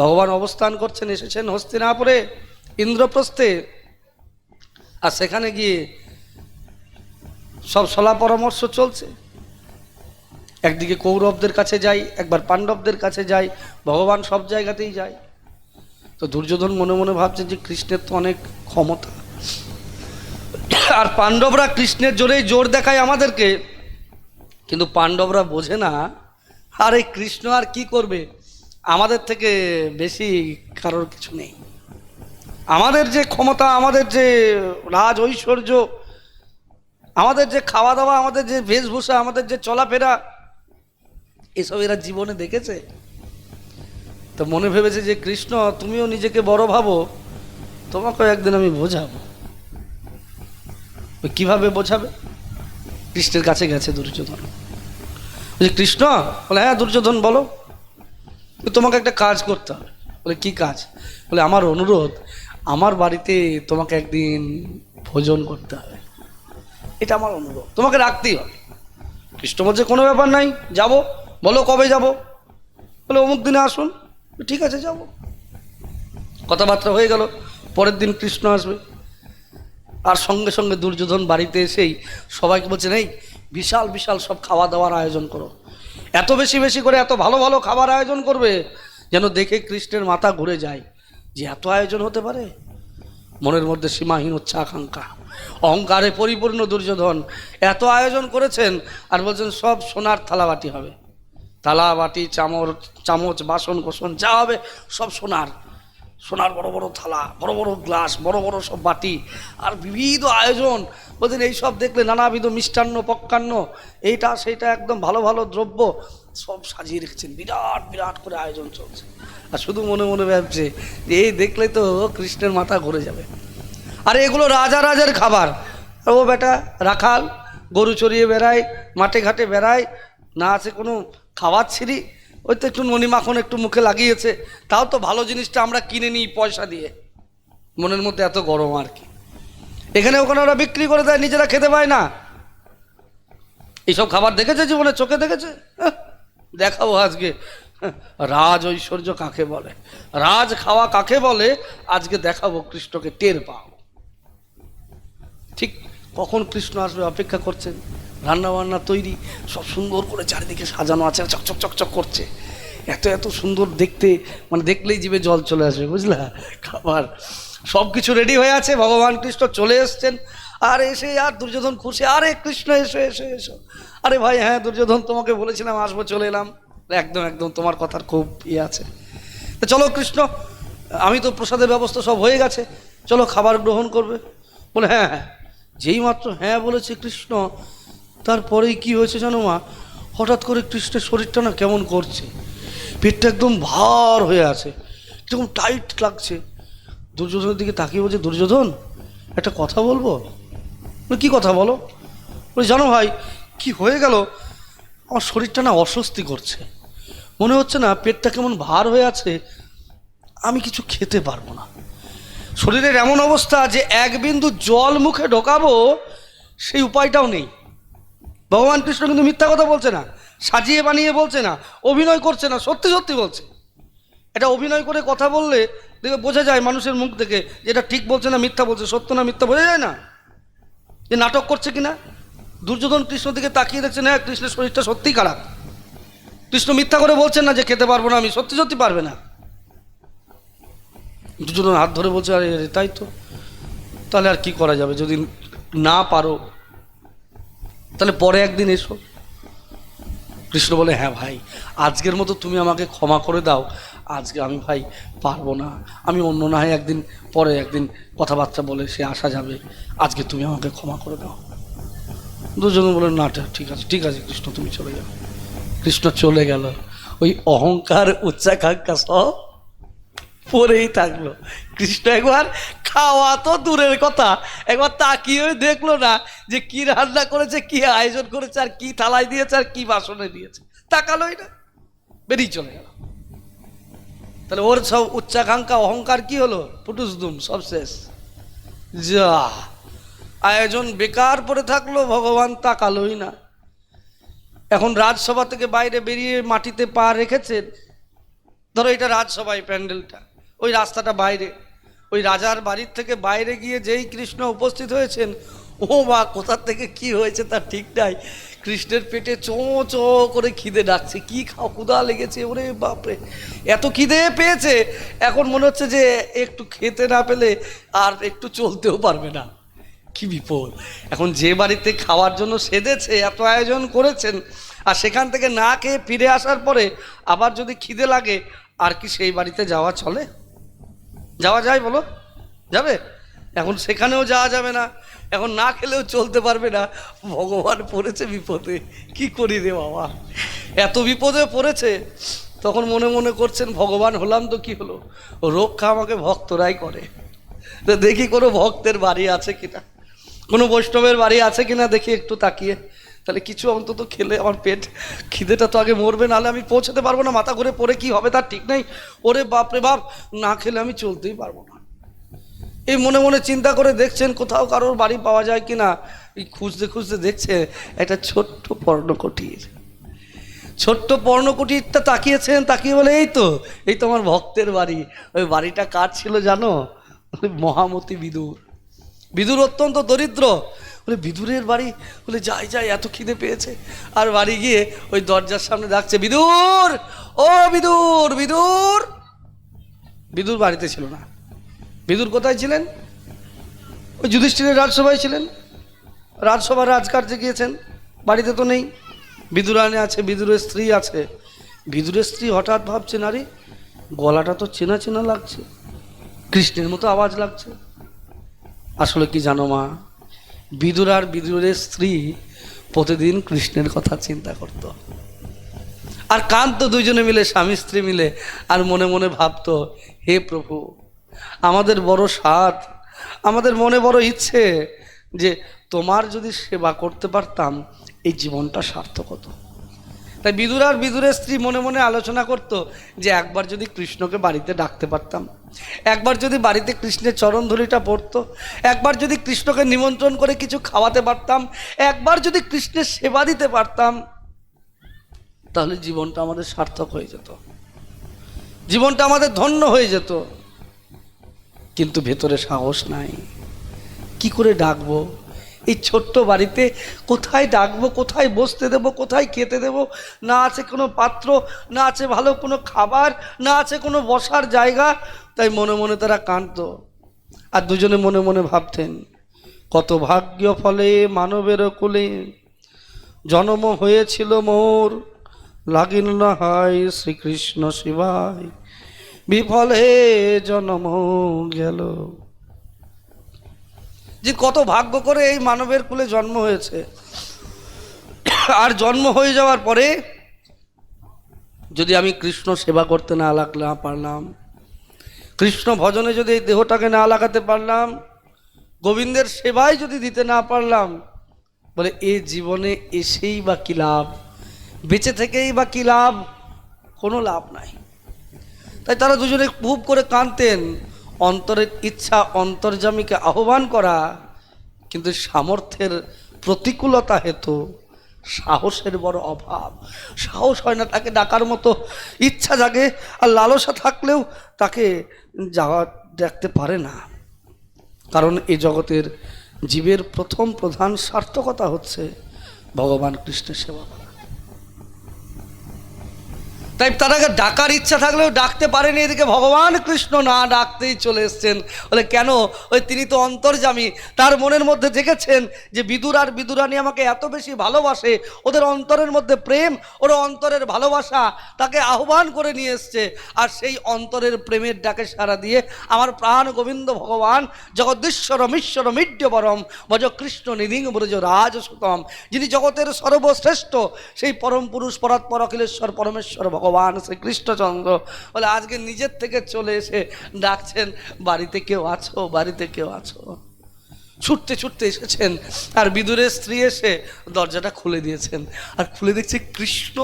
ভগবান অবস্থান করছেন, এসেছেন হস্তিনাপুরে ইন্দ্রপ্রস্থে। আর সেখানে গিয়ে সব সলা পরামর্শ চলছে। একদিকে কৌরবদের কাছে যাই, একবার পাণ্ডবদের কাছে যাই, ভগবান সব জায়গাতেই যায়। তো দুর্যোধন মনে মনে ভাবছে যে কৃষ্ণের তো অনেক ক্ষমতা। আর পাণ্ডবরা কৃষ্ণের জোরেই জোর দেখায় আমাদেরকে। কিন্তু পাণ্ডবরা বোঝে না, আর এই কৃষ্ণ আর কি করবে? আমাদের থেকে বেশি কারোর কিছু নেই। আমাদের যে ক্ষমতা, আমাদের যে রাজ ঐশ্বর্য, আমাদের যে খাওয়া দাওয়া আমাদের যে বেশভূষা, আমাদের যে চলাফেরা, এসব এরা জীবনে দেখেছে? তো মনে ভেবেছে যে, কৃষ্ণ, তুমিও নিজেকে বড় ভাবো তোমাকে একদিন আমি বোঝাবো। কীভাবে বোঝাবে? কৃষ্ণের কাছে গেছে দুর্যোধন। বলছে, কৃষ্ণ, বলে হ্যাঁ দুর্যোধন, বলো। তোমাকে একটা কাজ করতে হবে। বলে, কি কাজ? বলে, আমার অনুরোধ, আমার বাড়িতে তোমাকে একদিন ভোজন করতে হবে। এটা আমার অনুরোধ। তোমাকে রাখতেই হবে। কৃষ্ণ বলছে, কোনো ব্যাপার নাই, যাব। বলো কবে যাব? বলে, অমুক দিনে আসুন। ঠিক আছে, যাব। কথাবার্তা হয়ে গেল। পরের দিন কৃষ্ণ আসবে। আর সঙ্গে সঙ্গে দুর্যোধন বাড়িতে এসেই সবাইকে বলছেন এই বিশাল বিশাল সব খাওয়া দাওয়ার আয়োজন করো। এত বেশি বেশি করে এত ভালো ভালো খাবার আয়োজন করবে যেন দেখে কৃষ্ণের মাথা ঘুরে যায় যে এত আয়োজন হতে পারে? মনের মধ্যে সীমাহীন হচ্ছে আকাঙ্ক্ষা। অহংকারে পরিপূর্ণ দুর্যোধন এত আয়োজন করেছেন আর বলছেন, সব সোনার থালাবাটি হবে। থালা বাটি চামচ চামচ বাসন কোসন যা হবে সব সোনার। সোনার বড় বড় থালা, বড় বড় গ্লাস, বড় বড় সব বাটি, আর বিবিধ আয়োজন। বলছেন এইসব দেখলে নানাবিধ মিষ্টান্ন, পক্কান্ন, এইটা সেইটা একদম ভালো ভালো দ্রব্য। সব সাজিয়ে রেখেছেন। বিরাট বিরাট করে আয়োজন চলছে। আর শুধু মনে মনে ভাবছে যে এই দেখলে তো কৃষ্ণের মাথা ঘুরে যাবে। আর এগুলো রাজা রাজার খাবার। ও বেটা, রাখাল, গরু চড়িয়ে বেড়ায়, মাঠে ঘাটে বেড়ায়, না আছে কোনো খাওয়ার ছিঁড়ি ওই তো একটু ননি মাখন একটু মুখে লাগিয়েছে তাও তো ভালো জিনিসটা আমরা কিনে নিই পয়সা দিয়ে। মনের মধ্যে এত গরম আর কি। এখানে ওখানে ওরা বিক্রি করে দেয় নিজেরা খেতে পায় না। এইসব খাবার দেখেছে জীবনে? চোখে দেখেছে? হ্যাঁ, দেখাবো আজকে। রাজ ঐশ্বর্য কাকে বলে? রাজ খাওয়া কাকে বলে? আজকে দেখাবো কৃষ্ণকে টের পাও। ঠিক কখন কৃষ্ণ আসবে অপেক্ষা করছেন? রান্না বান্না তৈরি, সব সুন্দর করে চারিদিকে সাজানো আছে চকচক চকচক করছে। এত এত সুন্দর দেখতে মানে দেখলেই জীবে জল চলে আসবে, বুঝলা? খাবার। সব কিছু রেডি হয়ে আছে, ভগবান কৃষ্ণ চলে এসছেন। আর এসে আর দুর্যোধন খুশি, আরে কৃষ্ণ এসো এসো এসো। আরে ভাই হ্যাঁ দুর্যোধন, তোমাকে বলেছিলাম, আসব, চলে এলাম। একদম একদম, তোমার কথার খুব ইয়ে আছে। চলো কৃষ্ণ, আমি তো প্রসাদের ব্যবস্থা সব হয়ে গেছে। চলো খাবার গ্রহণ করবে। বলে হ্যাঁ হ্যাঁ। যেই মাত্র হ্যাঁ বলেছে কৃষ্ণ তারপরেই কি হয়েছে জানো মা? হঠাৎ করে কৃষ্ণের শরীরটা না কেমন করছে। পেটটা একদম ভার হয়ে আছে। একদম টাইট লাগছে। দুর্যোধনের দিকে তাকিয়ে বলছে, দুর্যোধন, একটা কথা বলব? বলে, কী কথা বলো? বলে, জানো ভাই, কি হয়ে গেল? আমার শরীরটা না অস্বস্তি করছে। মনে হচ্ছে না পেটটা কেমন ভার হয়ে আছে। আমি কিছু খেতে পারব না। শরীরের এমন অবস্থা যে এক বিন্দু জল মুখে ঢোকাবো, সেই উপায়টাও নেই। ভগবান কৃষ্ণ কিন্তু মিথ্যা কথা বলছে না সাজিয়ে বানিয়ে বলছে না অভিনয় করছে না সত্যি সত্যি বলছে। এটা অভিনয় করে কথা বললে দেখে বোঝা যায় মানুষের মুখ থেকে যে এটা ঠিক বলছে না মিথ্যা বলছে সত্য না মিথ্যা বোঝা যায় না। যে নাটক করছে কিনা দুর্যোধন কৃষ্ণ দিকে তাকিয়ে দেখছে না কৃষ্ণের শরীরটা সত্যিই খারাপ। কৃষ্ণ মিথ্যা করে বলছেন না যে খেতে পারব না আমি সত্যি সত্যি পারবে না। দুজন হাত ধরে বলছে আরে, তাই তো। তাহলে আর কি করা যাবে? যদি না পারো তাহলে পরে একদিন এসো। কৃষ্ণ বলে হ্যাঁ ভাই, আজকের মতো তুমি আমাকে ক্ষমা করে দাও। আজকে আমি ভাই পারব না। আমি অন্য না হয় একদিন, পরে একদিন কথাবার্তা বলে সে আসা যাবে। আজকে তুমি আমাকে ক্ষমা করে দাও। দুজন বলে, না, ঠিক আছে ঠিক আছে কৃষ্ণ, তুমি চলে যাও। কৃষ্ণ চলে গেল। ওই অহংকার, উচ্চাকাঙ্ক্ষা সব পরেই থাকল। কৃষ্ণ একবার খাওয়া তো দূরের কথা। একবার তাকিয়ে দেখল না যে কি রান্না করেছে, কি আয়োজন করেছে, আর কি থালায় দিয়েছে, আর কি বাসনে দিয়েছে। তাকালোই না। বেরিয়ে চলে গেল। তাহলে ওর সব উচ্চাকাঙ্ক্ষা, অহংকার কি হলো? পুটুস দুম, সব শেষ। যা, আয়োজন বেকার পড়ে থাকল, ভগবান তাকালোই না। এখন রাজসভা থেকে বাইরে বেরিয়ে মাটিতে পা রেখেছেন। ধরো এটা রাজসভায় প্যান্ডেলটা। ওই রাস্তাটা বাইরে। ওই রাজার বাড়ির থেকে বাইরে গিয়ে যেই কৃষ্ণ উপস্থিত হয়েছেন, ও বা কোথার থেকে কি হয়েছে তার ঠিক নাই। কৃষ্ণের পেটে চো চো করে খিদে ডাকছে। কি খাও ক্ষুদা লেগেছে, ওরে বাপরে। এত খিদে পেয়েছে, এখন মনে হচ্ছে যে একটু খেতে না পেলে আর একটু চলতেও পারবে না। কি বিপদ। এখন যে বাড়িতে খাওয়ার জন্য সেধেছে এত আয়োজন করেছেন, আর সেখান থেকে না খেয়ে ফিরে আসার পরে আবার যদি খিদে লাগে, আর কি সেই বাড়িতে যাওয়া চলে? যাওয়া যায় বলো? যাবে? এখন সেখানেও যাওয়া যাবে না। এখন না খেলেও চলতে পারবে না। ভগবান পড়েছে বিপদে। কি করি রে বাবা? এত বিপদে পড়েছে। তখন মনে মনে করছেন, ভগবান হলাম তো কি হলো? রক্ষা আমাকে ভক্তরাই করে। দেখি কোনো ভক্তের বাড়ি আছে কিনা। কোনো বৈষ্ণবের বাড়ি আছে কিনা দেখি একটু তাকিয়ে। তাহলে কিছু অন্তত খেলে আমার পেট। খিদেটা তো আগে মরবে, নাহলে আমি পৌঁছাতে পারব না, মাথা ঘুরে পড়ে কি হবে তার ঠিক নেই। ওরে বাপরে বাপ, না খেলে আমি চলতেই পারব না। এই মনে মনে চিন্তা করে দেখছেন কোথাও কারোর বাড়ি পাওয়া যায় কি না এই খুঁজতে খুঁজতে দেখছে একটা ছোট্ট পর্ণকুটির। ছোট্ট পর্ণকুটিরটা তাকিয়েছেন, তাকিয়ে বলে, এই তো এই তো আমার ভক্তের বাড়ি। ওই বাড়িটা কার ছিল জানো? মহামতি বিদুর। বিদুর অত্যন্ত দরিদ্র বলে, বিদুরের বাড়ি? বলে, যাই যাই, এত খিদে পেয়েছে। আর বাড়ি গিয়ে ওই দরজার সামনে ডাকছে, বিদুর! ও বিদুর বিদুর! বিদুর বাড়িতে ছিল না। বিদুর কোথায় ছিলেন? ওই যুধিষ্ঠিরের রাজসভায় ছিলেন। রাজসভার রাজকার্যে গিয়েছেন। বাড়িতে তো নেই। বিদুরানে আছে, বিদুরের স্ত্রী আছে। বিদুরের স্ত্রী হঠাৎ ভাবছে, নারী, গলাটা তো চেনা চেনা লাগছে। কৃষ্ণের মতো আওয়াজ লাগছে। আসলে কি জানো মা বিদুর আর বিদুরের স্ত্রী প্রতিদিন কৃষ্ণের কথা চিন্তা করত। আর কান্ত দুজনে মিলে, স্বামী স্ত্রী মিলে, আর মনে মনে ভাবতো, হে প্রভু, আমাদের বড় স্বাদ আমাদের মনে বড় ইচ্ছে যে তোমার যদি সেবা করতে পারতাম, এই জীবনটা সার্থক হতো। তাই বিদুর আর বিদুরের স্ত্রী মনে মনে আলোচনা করত যে একবার যদি কৃষ্ণকে বাড়িতে ডাকতে পারতাম একবার যদি বাড়িতে কৃষ্ণের চরণধুলিটা পড়তো, একবার যদি কৃষ্ণকে নিমন্ত্রণ করে কিছু খাওয়াতে পারতাম, একবার যদি কৃষ্ণের সেবা দিতে পারতাম, তাহলে জীবনটা আমাদের সার্থক হয়ে যেত। জীবনটা আমাদের ধন্য হয়ে যেত। কিন্তু ভেতরে সাহস নাই। কি করে ডাকবো? এই ছোট্ট বাড়িতে কোথায় ডাকবো, কোথায় বসতে দেবো, কোথায় খেতে দেবো? না আছে কোনো পাত্র, না আছে ভালো কোনো খাবার, না আছে কোনো বসার জায়গা তাই মনে মনে তারা কাঁদত। আর দুজনে মনে মনে ভাবতেন, কত ভাগ্য ফলে মানবের কুলে জন্ম হয়েছিল মোর। লাগিল না হয় শ্রীকৃষ্ণ শিবায়, বিফলে জন্ম গেল। যে কত ভাগ্য করে এই মানবের কুলে জন্ম হয়েছে। আর জন্ম হয়ে যাওয়ার পরে যদি আমি কৃষ্ণ সেবা করতে না লাগলাম, পারলাম কৃষ্ণ ভজনে যদি এই দেহটাকে না লাগাতে পারলাম, গোবিন্দের সেবায় যদি দিতে না পারলাম, বলে এ জীবনে এসেই বা কী লাভ? বেঁচে থেকেই বা কী লাভ? কোনো লাভ নাই। তাই তারা দুজনে খুব করে কাঁদতেন। অন্তরের ইচ্ছা অন্তর্জামীকে আহ্বান করা, কিন্তু সামর্থ্যের প্রতিকূলতা হেতু সাহসের বড় অভাব। সাহস হয় না তাকে ডাকার মতো। ইচ্ছা জাগে আর লালসা থাকলেও তাকে যাওয়া দেখতে পারে না। কারণ এই জগতের জীবের প্রথম প্রধান সার্থকতা হচ্ছে ভগবান কৃষ্ণের সেবা তাই তারাকে ডাকার ইচ্ছা থাকলেও ডাকতে পারেনি এদিকে ভগবান কৃষ্ণ না ডাকতেই চলে এসছেন। বলে, কেন? ওই তিনি তো অন্তর্জামী তার মনের মধ্যে দেখেছেন যে বিদুর আর বিদুরানি আমাকে এত বেশি ভালোবাসে। ওদের অন্তরের মধ্যে প্রেম, ওর অন্তরের ভালোবাসা তাকে আহ্বান করে নিয়ে এসছে। আর সেই অন্তরের প্রেমের ডাকে সারা দিয়ে আমার প্রাণ গোবিন্দ ভগবান জগদীশ্বরম ঈশ্বরম ইড্যবরম ভজ কৃষ্ণ, নিধিং ব্রজ রাজসুতম যিনি জগতের সর্বশ্রেষ্ঠ, সেই পরম পুরুষ পরাৎপর অখিলেশ্বর, পরমেশ্বর ভগবান। শ্রী কৃষ্ণচন্দ্র বলে আজকে নিজের থেকে চলে এসে ডাকছেন, বাড়িতে কেউ আছো? বাড়িতে কেউ আছো? ছুটতে ছুটতে এসেছেন, আর বিদুরের স্ত্রী এসে দরজাটা খুলে দিয়েছেন। আর খুলে দেখছে কৃষ্ণ,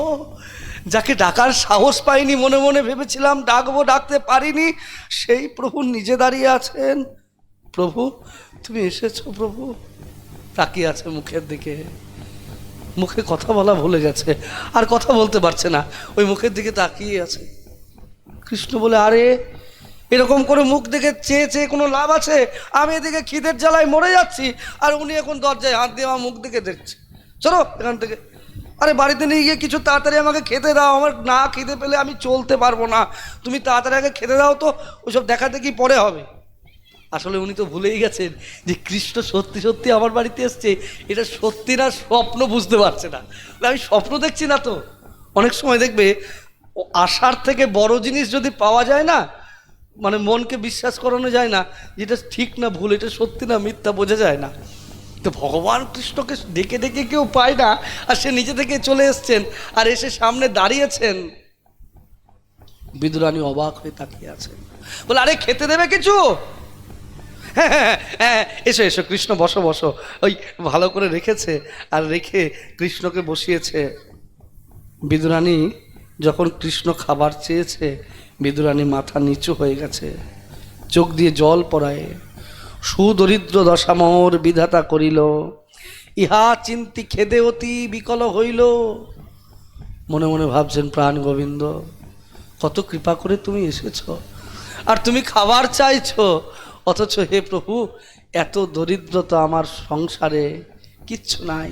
যাকে ডাকার সাহস পাইনি, মনে মনে ভেবেছিলাম ডাকবো, ডাকতে পারিনি। সেই প্রভু নিজে দাঁড়িয়ে আছেন। প্রভু, তুমি এসেছ প্রভু? তাকিয়ে আছে মুখের দিকে। মুখে কথা বলা ভুলে গেছে, আর কথা বলতে পারছে না। ওই মুখের দিকে তাকিয়ে আছে। কৃষ্ণ বলে, আরে, এরকম করে মুখ দেখে চেয়ে চেয়ে কোনো লাভ আছে? আমি এদিকে খিদের জ্বালায় মরে যাচ্ছি, আর উনি এখন দরজায় হাত দিয়ে আমার মুখ দেখে দেখছে। চলো এখান থেকে। আরে, বাড়িতে নিয়ে গিয়ে কিছু তাড়াতাড়ি আমাকে খেতে দাও। আমার না খেতে পেলে আমি চলতে পারব না। তুমি তাড়াতাড়ি আগে খেতে দাও তো, ওইসব দেখা দেখি পরে হবে। আসলে উনি তো ভুলেই গেছেন যে কৃষ্ণ সত্যি সত্যি আমার বাড়িতে এসছে। এটা সত্যি না স্বপ্ন বুঝতে পারছে না। আমি স্বপ্ন দেখছি না তো। অনেক সময় দেখবে আশার থেকে বড় জিনিস যদি পাওয়া যায় না মানে মনকে বিশ্বাস করানো যায় না যেটা ঠিক না ভুল, এটা সত্যি না মিথ্যা, বোঝা যায় না। তো ভগবান কৃষ্ণকে ডেকে ডেকে কেউ পায় না, আর সে নিজে থেকে চলে এসছেন, আর এসে সামনে দাঁড়িয়েছেন। বিদুরানী অবাক হয়ে তাকিয়ে আছেন। বলে, আরে, খেতে দেবে কিছু? এসো এসো, কৃষ্ণ, বসো বসো। ওই ভালো করে রেখেছে আর রেখে কৃষ্ণকে বসিয়েছে। বিদুরানী যখন কৃষ্ণ খাবার চেয়েছে, বিদুরানী মাথা নিচু হয়ে গেছে। চোখ দিয়ে জল পড়ায়। সুদরিদ্র দশামর বিধাতা করিল, ইহা চিন্তি খেদে অতি বিকল হইল। মনে মনে ভাবছেন প্রাণ গোবিন্দ, কত কৃপা করে তুমি এসেছ। আর তুমি খাবার চাইছো অথচ হে প্রভু, এত দরিদ্রতা আমার সংসারে কিচ্ছু নাই।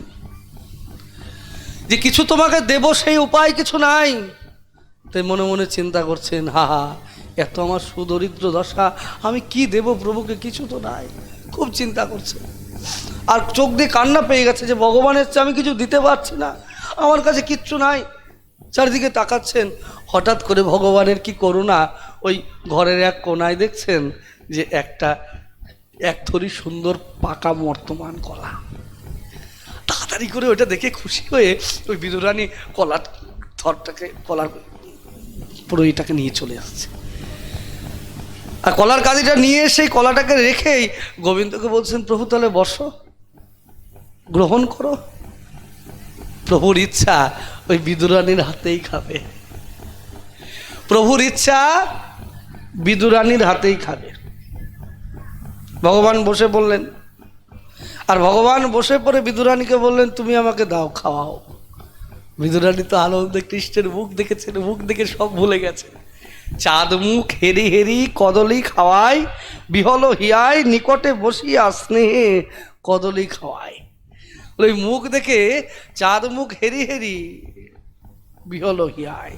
যে কিছু তোমাকে দেব সেই উপায় কিছু নাই। তাই মনে মনে চিন্তা করছেন, হা হা, এত আমার সুদরিদ্র দশা, আমি কি দেব প্রভুকে কিছু তো নাই। খুব চিন্তা করছে আর চোখ দিয়ে কান্না পেয়ে গেছে যে, ভগবানের চেয়ে আমি কিছু দিতে পারছি না, আমার কাছে কিচ্ছু নাই। চারিদিকে তাকাচ্ছেন, হঠাৎ করে ভগবানের কি করুণা, ওই ঘরের এক কোনায় দেখছেন যে একটা এক থরি সুন্দর পাকা বর্তমান কলা। তাড়াতাড়ি করে ওইটা দেখে খুশি হয়ে ওই বিদুরানী কলার থরটাকে, কলার পুরো এটাকে নিয়ে চলে আসছে। আর কলার কাঁদিটা নিয়ে সেই কলাটাকে রেখেই গোবিন্দকে বলছেন, প্রভু, তাহলে বসো, গ্রহণ করো। প্রভুর ইচ্ছা ওই বিদুরানীর হাতেই খাবে। প্রভুর ইচ্ছা বিদুরানীর হাতেই খাবে। ভগবান বসে বললেন, আর ভগবান বসে পরে বিদুরানীকে বললেন, তুমি আমাকে দাও, খাওয়াও। বিদুরানী তো আনন্দে কৃষ্ণের মুখ দেখেছেন, মুখ দেখে সব ভুলে গেছে। চাঁদ মুখ হেরি হেরি কদলি খাওয়াই, বিহল হিয়াই, নিকটে বসিয়া স্নেহে কদলি খাওয়াই। ওই মুখ দেখে চাঁদ মুখ হেরি হেরি, বিহল হিয়াই।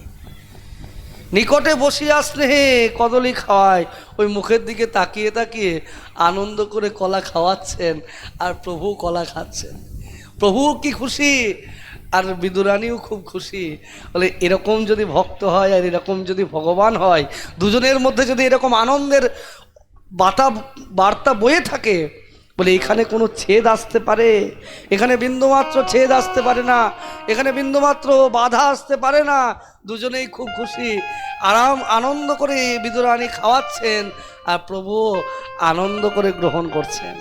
নিকটে বসিয়া স্নেহে কদলি খাওয়ায়। ওই মুখের দিকে তাকিয়ে তাকিয়ে আনন্দ করে কলা খাওয়াচ্ছেন আর প্রভু কলা খাচ্ছেন। প্রভু কি খুশি? আর বিদুরানীও খুব খুশি। বলে, এরকম যদি ভক্ত হয় আর এরকম যদি ভগবান হয়, দুজনের মধ্যে যদি এরকম আনন্দের বাতা বার্তা বয়ে থাকে বলে, এখানে কোনো ছেদ আসতে পারে? এখানে বিন্দুমাত্র ছেদ আসতে পারে না। এখানে বিন্দুমাত্র বাধা আসতে পারে না। দুজনেই খুব খুশি। আরাম, আনন্দ করে বিদুরানী খাওয়াচ্ছেন আর প্রভু আনন্দ করে গ্রহণ করছেন।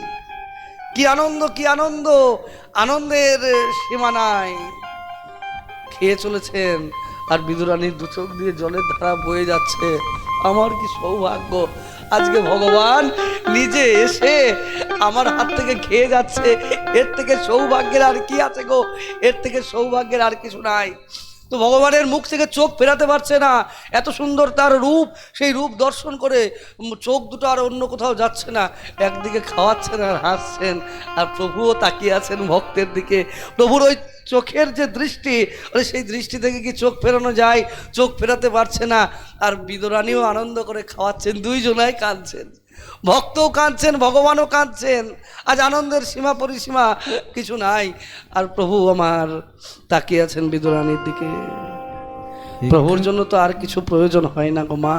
কি আনন্দ কি আনন্দ? আনন্দের সীমা নাই। খেয়ে চলেছেন আর বিদুরানীর দু চোখ দিয়ে জলের ধারা বয়ে যাচ্ছে। আমার কি সৌভাগ্য? আজকে ভগবান নিজে এসে আমার হাত থেকে খেয়ে যাচ্ছে। এর থেকে সৌভাগ্যের আর কি আছে গো? এর থেকে সৌভাগ্যের আর কিছু নাই। তো ভগবানের মুখ থেকে চোখ ফেরাতে পারছে না। এত সুন্দর তার রূপ, সেই রূপ দর্শন করে চোখ দুটো আর অন্য কোথাও যাচ্ছে না। একদিকে খাওয়াচ্ছেন আর হাসছেন, আর প্রভুও তাকিয়ে আছেন ভক্তের দিকে। প্রভুর ওই চোখের যে দৃষ্টি ওই সেই দৃষ্টি থেকে কি চোখ ফেরানো যায়? চোখ ফেরাতে পারছে না, আর বিদরানীও আনন্দ করে খাওয়াচ্ছেন, দুইজনাই কাঁদছেন। ভক্তও কাঁদছেন ভগবানও কাঁদছেন। আজ আনন্দের সীমা পরিসীমা কিছু নাই। আর প্রভু আমার তাকিয়ে আছেন বিদুরানীর দিকে। প্রভুর জন্য তো আর কিছু প্রয়োজন হয় না গো মা।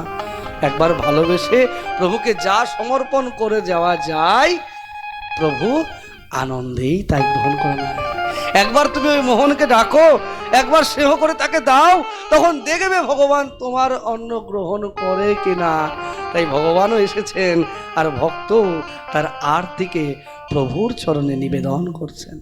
একবার ভালোবেসে প্রভুকে যা সমর্পণ করে যাওয়া যায় প্রভু আনন্দেই তাই গ্রহণ করে নেয়। একবার তুমি ওই মোহনকে ডাকো, একবার স্নেহ করে তাকে দাও, তখন দেখবে ভগবান তোমার অন্ন গ্রহণ করে কিনা। তাই ভগবানও এসেছেন আর ভক্ত তার আর থেকে প্রভুর চরণে নিবেদন করছেন।